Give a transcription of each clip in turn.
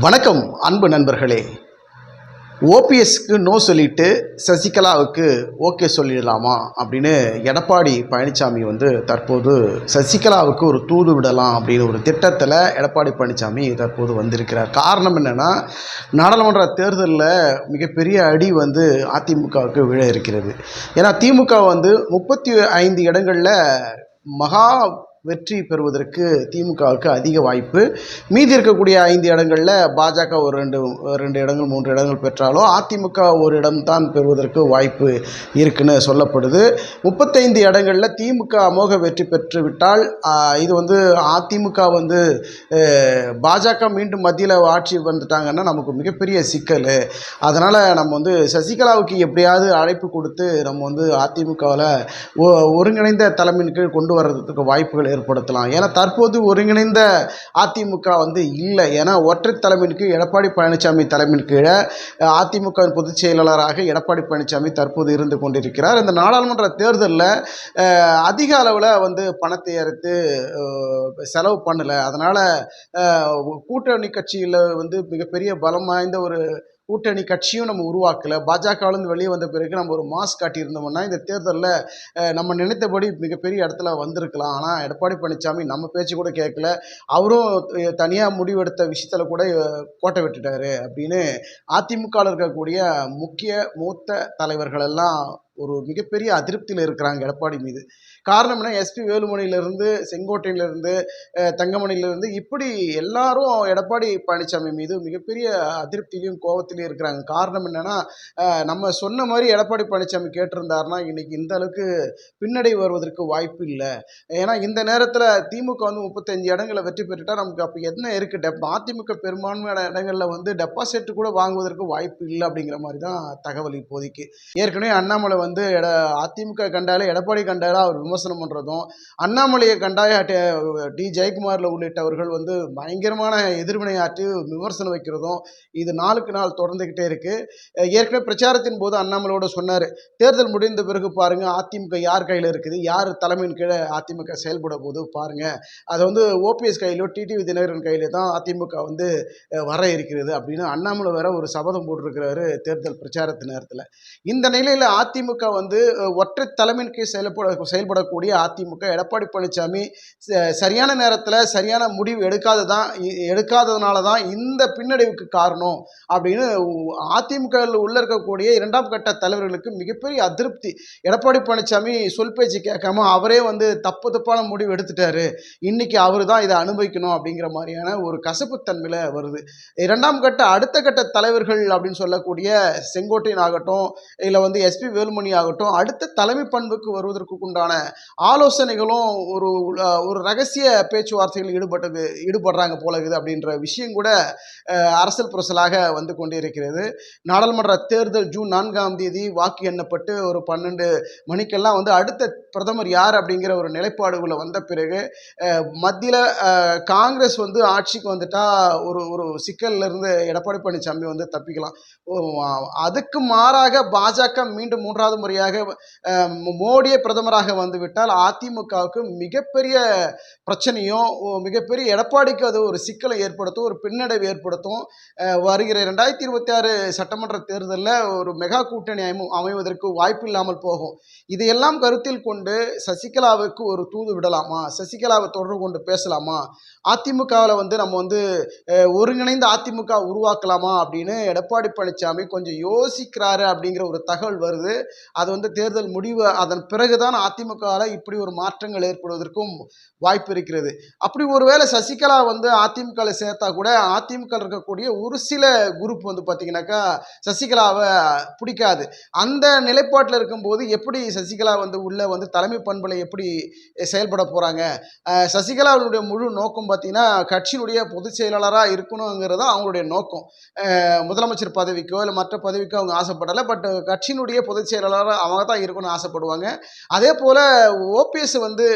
வணக்கம் அன்பு நண்பர்களே. ஓபிஎஸ்க்கு நோ சொல்லிட்டு சசிகலாவுக்கு ஓகே சொல்லிடலாமா அப்படின்னு எடப்பாடி பழனிசாமி வந்து தற்போது சசிகலாவுக்கு ஒரு தூது விடலாம் அப்படின்னு ஒரு திட்டத்தில் எடப்பாடி பழனிசாமி தற்போது வந்திருக்கிறார். காரணம் என்னென்னா நாடாளுமன்ற தேர்தலில் மிகப்பெரிய அடி வந்து அதிமுகவுக்கு விழ இருக்கிறது. ஏன்னா திமுக வந்து முப்பத்தி ஐந்து இடங்களில் மகா வெற்றி பெறுவதற்கு திமுகவுக்கு அதிக வாய்ப்பு. மீதி இருக்கக்கூடிய ஐந்து இடங்களில் பாஜக ஒரு ரெண்டு ரெண்டு இடங்கள் மூன்று இடங்கள் பெற்றாலும் அதிமுக ஒரு இடம்தான் பெறுவதற்கு வாய்ப்பு இருக்குன்னு சொல்லப்படுது. முப்பத்தைந்து இடங்களில் திமுக அமோக வெற்றி பெற்று விட்டால் இது வந்து அதிமுக வந்து பாஜக மீண்டும் மத்தியில் ஆட்சி வந்துட்டாங்கன்னா நமக்கு மிகப்பெரிய சிக்கல். அதனால் நம்ம வந்து சசிகலாவுக்கு எப்படியாவது அழைப்பு கொடுத்து நம்ம வந்து அதிமுகவில் ஒருங்கிணைந்த தலைமையின் கீழ் கொண்டு வர்றதுக்கு வாய்ப்புகள் ஏற்படுத்தலாம். ஏன்னா தற்போது ஒருங்கிணைந்த அதிமுக வந்து இல்லை. ஏன்னா ஒற்றை தலைமையின் கீழ் எடப்பாடி பழனிசாமி தலைமையின் கீழே அதிமுகவின் பொதுச் செயலாளராக எடப்பாடி பழனிசாமி தற்போது இருந்து கொண்டிருக்கிறார். இந்த நாடாளுமன்ற தேர்தலில் அதிக அளவில் வந்து பணத்தை எடுத்து செலவு பண்ணலை. அதனால் கூட்டணி கட்சியில் வந்து மிகப்பெரிய பலம் வாய்ந்த ஒரு கூட்டணி கட்சியும் நம்ம உருவாக்கலை. பாஜகவிலேருந்து வெளியே வந்த பிறகு நம்ம ஒரு மாஸ் காட்டியிருந்தோம்னா இந்த தேர்தலில் நம்ம நினைத்தபடி மிகப்பெரிய இடத்துல வந்திருக்கலாம். ஆனால் எடப்பாடி பழனிசாமி நம்ம பேச்சு கூட கேட்கல. அவரும் தனியாக முடிவெடுத்த விஷயத்தில் கூட கோட்டை விட்டுட்டாரு அப்படின்னு அதிமுகவில் இருக்கக்கூடிய முக்கிய மூத்த தலைவர்கள் எல்லாம் ஒரு மிகப்பெரிய அதிருப்தியில் இருக்கிறாங்க எடப்பாடி மீது. காரணம் என்ன? எஸ்பி வேலுமணியிலிருந்து செங்கோட்டையிலிருந்து தங்கமணியிலிருந்து இப்படி எல்லாரும் எடப்பாடி பழனிசாமி மீது மிகப்பெரிய அதிருப்தியிலையும் கோபத்திலையும் இருக்கிறாங்க. காரணம் என்னென்னா நம்ம சொன்ன மாதிரி எடப்பாடி பழனிசாமி கேட்டிருந்தாருன்னா இன்றைக்கி இந்த அளவுக்கு பின்னடைவு வருவதற்கு வாய்ப்பு இல்லை. ஏன்னா இந்த நேரத்தில் திமுக வந்து முப்பத்தஞ்சு இடங்களை வெற்றி பெற்றுட்டா நமக்கு அப்போ என்ன இருக்குது டெப் அதிமுக பெரும்பான்மையான இடங்களில் வந்து டெபாசிட் கூட வாங்குவதற்கு வாய்ப்பு இல்லை அப்படிங்கிற மாதிரி தான் தகவல் இப்போதைக்கு. ஏற்கனவே அண்ணாமலை வந்து எட அதிமுக கண்டாலே எடப்பாடி கண்டாலே அவர் விமர்சனம் பண்ணுறதும் அண்ணாமலையை கண்டாய டி. ஜெயக்குமாரில் உள்ளிட்டவர்கள் வந்து பயங்கரமான எதிர்வினையாற்றி விமர்சனம் வைக்கிறதும் இது நாளுக்கு நாள் தொடர்ந்துக்கிட்டே இருக்குது ஏற்கனவே பிரச்சாரத்தின் போது அண்ணாமலையோட சொன்னார் தேர்தல் முடிந்த பிறகு பாருங்கள் அதிமுக யார் கையில் இருக்குது யார் தலைமையின் கீழே அதிமுக செயல்பட போது பாருங்கள் அது வந்து ஓபிஎஸ் கையிலோ டிடிவி தினகரன் கையிலே தான் அதிமுக வந்து வர இருக்கிறது அப்படின்னு அண்ணாமலை வேற ஒரு சபதம் போட்டிருக்கிறாரு தேர்தல் பிரச்சாரத்து நேரத்தில். இந்த நிலையில் அதிமுக வந்து ஒற்றை தலைமையின் கீழ் செயல்பட செயல்படக்கூடிய அதிமுக எடப்பாடி பழனிசாமி ச- சரியான நேரத்தில் சரியான முடிவு எடுக்காது தான் எடுக்காததுனால தான் இந்த பின்னடைவுக்கு காரணம் அப்படின்னு அதிமுக உள்ள இருக்கக்கூடிய இரண்டாம் கட்ட தலைவர்களுக்கு மிகப்பெரிய அதிருப்தி. எடப்பாடி பழனிசாமி சொல் பேச்சு கேட்காம அவரே வந்து தப்பு தப்பான முடிவு எடுத்துட்டாரு. இன்னைக்கு அவர் தான் இதை அனுபவிக்கணும் அப்படிங்கிற மாதிரியான ஒரு கசப்புத்தன்மையில் வருது. இரண்டாம் கட்ட அடுத்த கட்ட தலைவர்கள் அப்படின்னு சொல்லக்கூடிய செங்கோட்டையன் ஆகட்டும் இல்லை வந்து எஸ்பி வேலுமணி ஆகட்டும் அடுத்த தலைமை பண்புக்கு வருவதற்கு உண்டான ஆலோசனைகளும் ஒரு ஒரு ரகசிய பேச்சுவார்த்தைகள் ஈடுபட்டது ஈடுபடுறாங்க போல இருக்குது அப்படின்ற விஷயம் கூட அரசியல் அரசல் புரசலாக வந்து கொண்டிருக்கிறது நாடாளுமன்ற தேர்தல் ஜூன் நான்காம் தேதி வாக்கு எண்ணப்பட்டு ஒரு பன்னெண்டு மணிக்கெல்லாம் வந்து அடுத்த பிரதமர் யார் அப்படிங்கிற ஒரு நிலைப்பாடுகளை வந்த பிறகு மத்தியில் காங்கிரஸ் வந்து ஆட்சிக்கு வந்துட்டா ஒரு ஒரு சிக்கல்லிருந்து எடப்பாடி பழனிசாமி வந்து தப்பிக்கலாம். அதுக்கு மாறாக பாஜக மீண்டும் மூன்றாவது முறையாக மோடியே பிரதமராக வந்துவிட்டால் அதிமுகவுக்கு மிகப்பெரிய பிரச்சனையும் மிகப்பெரிய எடப்பாடிக்கு அது ஒரு சிக்கலை ஏற்படுத்தும் ஒரு பின்னடைவு ஏற்படுத்தும். வருகிற ரெண்டாயிரத்தி இருபத்தி ஆறு சட்டமன்ற தேர்தலில் ஒரு மெகா கூட்டணி அமை அமைவதற்கு வாய்ப்பு இல்லாமல் போகும். இதையெல்லாம் கருத்தில் கொண்டு சசிகலாவுக்கு ஒரு தூது விடலாமா? சசிகலாவை தொடர்பு கொண்டு பேசலாமா? அதிமுகவில் வந்து நம்ம வந்து ஒருங்கிணைந்த அதிமுக உருவாக்கலாமா அப்படின்னு எடப்பாடி பழனிசாமி கொஞ்சம் யோசிக்கிறாரு அப்படிங்கிற ஒரு தகவல் வருது. அது வந்து தேர்தல் முடிவு அதன் பிறகுதான் அதிமுகவில் இப்படி ஒரு மாற்றங்கள் ஏற்படுவதற்கும் வாய்ப்பு இருக்கிறது. அப்படி ஒருவேளை சசிகலா வந்து அதிமுகவில் சேர்த்தா கூட அதிமுக இருக்கக்கூடிய ஒரு சில குரூப் வந்து பார்த்தீங்கன்னாக்கா சசிகலாவை பிடிக்காது. அந்த நிலைப்பாட்டில் இருக்கும்போது எப்படி சசிகலா வந்து உள்ள வந்து தலைமை பண்புல எப்படி செயல்பட போகிறாங்க சசிகலாவுடைய முழு நோக்கம் பார்த்தீங்கன்னா கட்சியினுடைய பொதுச் செயலாளராக இருக்கணுங்கிறது தான் அவங்களுடைய நோக்கம். முதலமைச்சர் பதவிக்கோ இல்லை மற்ற பதவிக்கோ அவங்க ஆசைப்படலை பட் கட்சியினுடைய பொதுச் செயலாளர் பொறுப்பாளராக அவங்க தான் இருக்கணும்னு ஆசைப்படுவாங்க. அதே போல் ஓபிஎஸ் வந்து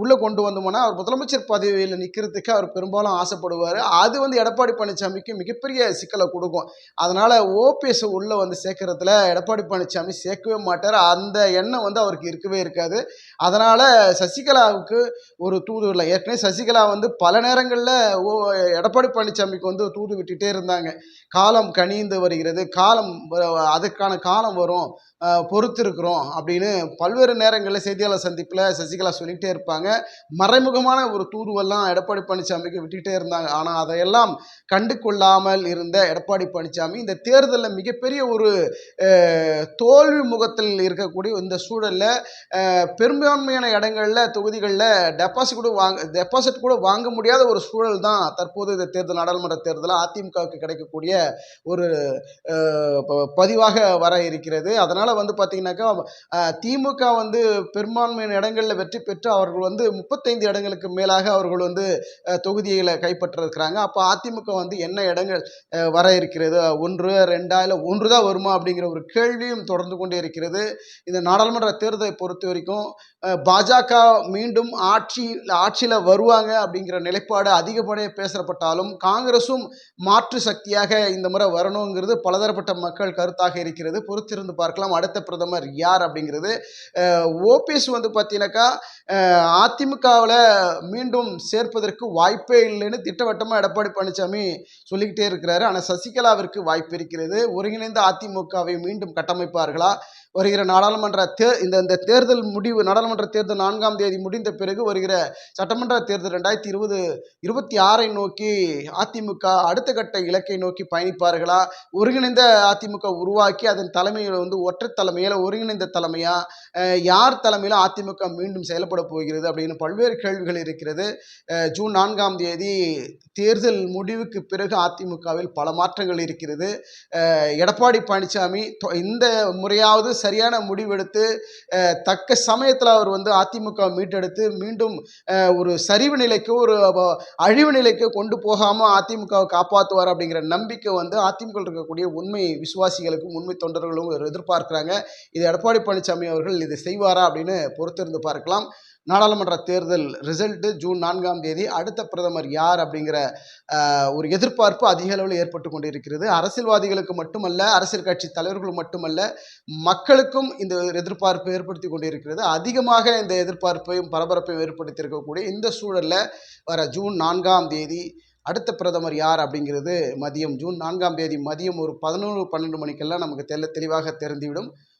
உள்ளே கொண்டு வந்தோம்னா அவர் முதலமைச்சர் பதவியில் நிற்கிறதுக்கு அவர் பெரும்பாலும் ஆசைப்படுவார். அது வந்து எடப்பாடி பழனிசாமிக்கு மிகப்பெரிய சிக்கலை கொடுக்கும். அதனால் ஓபிஎஸ் உள்ளே வந்து சேர்க்கறதுல எடப்பாடி பழனிசாமி சேர்க்கவே மாட்டார். அந்த எண்ணம் வந்து அவருக்கு இருக்கவே இருக்காது. அதனால் சசிகலாவுக்கு ஒரு தூது இல்லை ஏற்கனவே சசிகலா வந்து பல நேரங்களில் ஓ எடப்பாடி பழனிசாமிக்கு வந்து தூது விட்டுட்டே இருந்தாங்க. காலம் கனிந்து வருகிறது. காலம் அதுக்கான காலம் வரும். பொறு கொடுத்துருக்குறோம் அப்படின்னு பல்வேறு நேரங்களில் செய்தியாளர் சந்திப்பில் சசிகலா சொல்லிகிட்டே இருப்பாங்க. மறைமுகமான ஒரு தூதுவெல்லாம் எடப்பாடி பழனிசாமிக்கு விட்டுக்கிட்டே இருந்தாங்க. ஆனால் அதையெல்லாம் கண்டு கொள்ளாமல் இருந்த எடப்பாடி பழனிசாமி இந்த தேர்தலில் மிகப்பெரிய ஒரு தோல்வி முகத்தில் இருக்கக்கூடிய இந்த சூழலில் பெரும்பான்மையான இடங்களில் தொகுதிகளில் டெபாசிட் கூட வாங்க டெபாசிட் கூட வாங்க முடியாத ஒரு சூழல் தான் தற்போது இந்த தேர்தல் நாடாளுமன்ற தேர்தலில் அதிமுகவுக்கு கிடைக்கக்கூடிய ஒரு பதிவாக வர இருக்கிறது. அதனால் வந்து பார்த்தீங்கன்னாக்கா திமுக வந்து பெரும்பான்மையான இடங்களில் வெற்றி பெற்று அவர்கள் வந்து முப்பத்தைந்து இடங்களுக்கு மேலாக அவர்கள் வந்து தொகுதிகளை கைப்பற்றிருக்கிறாங்க. அப்போ அதிமுக வந்து என்ன இடங்கள் வர இருக்கிறது? ஒன்று ரெண்டா இல்லை ஒன்று தான் வருமா அப்படிங்கிற ஒரு கேள்வியும் தொடர்ந்து கொண்டே இருக்கிறது. இந்த நாடாளுமன்ற தேர்தலை பொறுத்த வரைக்கும் பாஜக மீண்டும் ஆட்சி ஆட்சியில் வருவாங்க அப்படிங்கிற நிலைப்பாடு அதிகப்படியாக பேசப்பட்டாலும் காங்கிரஸும் மாற்று சக்தியாக இந்த முறை வரணுங்கிறது பலதரப்பட்ட மக்கள் கருத்தாக இருக்கிறது. பொறுத்திருந்து பார்க்கலாம். அடுத்த பிரதமர் யார் அப்படிங்கிறது ஓபிஎஸ் வந்து பார்த்தீங்கன்னாக்கா அதிமுகவில் மீண்டும் சேர்ப்பதற்கு வாய்ப்பே இல்லைன்னு திட்டவட்டமாக எடப்பாடி பழனிசாமி சொல்லிக்கிட்டே இருக்கிறாரு. ஆனால் சசிகலாவிற்கு வாய்ப்பு இருக்கிறது. ஒருங்கிணைந்த அதிமுகவை மீண்டும் கட்டமைப்பார்களா? வருகிற நாடாளுமன்ற தே இந்த இந்த தேர்தல் முடிவு நாடாளுமன்ற தேர்தல் நான்காம் தேதி முடிந்த பிறகு வருகிற சட்டமன்ற தேர்தல் ரெண்டாயிரத்தி இருபது இருபத்தி ஆறை நோக்கி அதிமுக அடுத்த கட்ட இலக்கை நோக்கி பயணிப்பார்களா? ஒருங்கிணைந்த அதிமுக உருவாக்கி அதன் தலைமையில் வந்து ஒற்றை தலைமையில் ஒருங்கிணைந்த தலைமையா யார் தலைமையில் அதிமுக மீண்டும் செயல்பட போகிறது அப்படின்னு பல்வேறு கேள்விகள் இருக்கிறது. ஜூன் நான்காம் தேதி தேர்தல் முடிவுக்கு பிறகு அதிமுகவில் பல மாற்றங்கள் இருக்கிறது. எடப்பாடி பழனிசாமி தொ- இந்த முறையாவது சரியான முடிவெடுத்து தக்க சமயத்தில் அவர் வந்து அதிமுக மீட்டெடுத்து மீண்டும் ஒரு சரிவு நிலைக்கு ஒரு அழிவு நிலைக்கு கொண்டு போகாமல் அதிமுகவை காப்பாற்றுவார் அப்படிங்கிற நம்பிக்கை வந்து அதிமுக இருக்கக்கூடிய உண்மை விசுவாசிகளுக்கும் உண்மை தொண்டர்களும் எதிர்பார்க்கிறாங்க எதிர்பார்க்குறாங்க. இது எடப்பாடி பழனிசாமி அவர்கள் இதை செய்வாரா அப்படின்னு பொறுத்திருந்து பார்க்கலாம். நாடாளுமன்ற தேர்தல் ரிசல்ட்டு ஜூன் நான்காம் தேதி அடுத்த பிரதமர் யார் அப்படிங்கிற ஒரு எதிர்பார்ப்பு அதிக அளவில் ஏற்பட்டு கொண்டிருக்கிறது. அரசியல்வாதிகளுக்கு மட்டுமல்ல அரசியல் கட்சி தலைவர்கள் மட்டுமல்ல மக்களுக்கும் இந்த எதிர்பார்ப்பு ஏற்படுத்தி கொண்டிருக்கிறது. அதிகமாக இந்த எதிர்பார்ப்பையும் பரபரப்பையும் ஏற்படுத்தியிருக்கக்கூடிய இந்த சூழலில் வர ஜூன் நான்காம் தேதி அடுத்த பிரதமர் யார் அப்படிங்கிறது மதியம் ஜூன் நான்காம் தேதி மதியம் ஒரு பதினொன்று பன்னெண்டு மணிக்கெல்லாம் நமக்கு தெல்ல தெளிவாக தெரிந்துவிடும்.